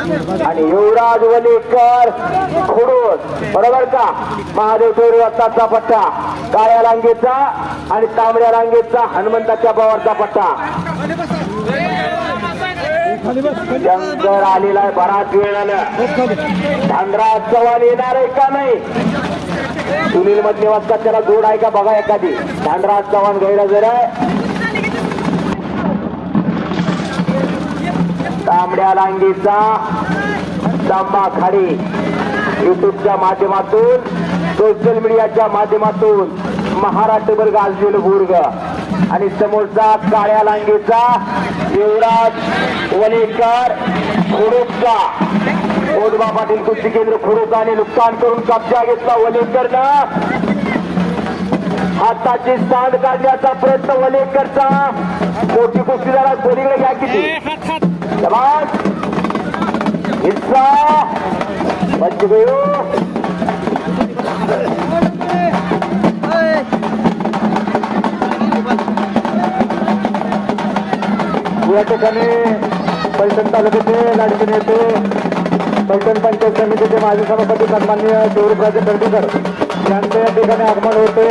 आणि युवराज वलेकर खुडूस. बरोबर का? महादेव टोरी रत्नाचा पट्टा. काळ्या रांगेचा आणि तांबड्या रांगेचा हनुमंताच्या पवारचा पट्टा. शंकर आलेला आहे बराच वेळ आला. धांद्रा चव्हाण येणार आहे का नाही? सुनील मधले वाजता त्याला जोड आहे का? बघा एखादी. धांद्रा चव्हाण गैरहजर आहे. तांबड्या लांगीचा तांबा खाडी युट्यूबच्या माध्यमातून सोशल मीडियाच्या माध्यमातून महाराष्ट्रभर गाजलेलं बुर्ग. आणि समोरचा काळ्या लांगीचा युवराज वलेकर खुडूकचा ओदबा पाटील कृषी केंद्र खुडूकाने नुकसान करून कब्जा घेतला वलेकरनं हाताची सांड काढण्याचा प्रयत्न वलेकरचा मोठी कुस्ती जरा कोणीकडे घ्या किती? समाज हिस्सा बच गयो या ठिकाणी पैठण तालुक्याचे लाडके नेते पैठण पंचायत समितीचे माजी सभापती सन्माननीय शिवराज दर्डीकर यांचं या ठिकाणी आगमन होते.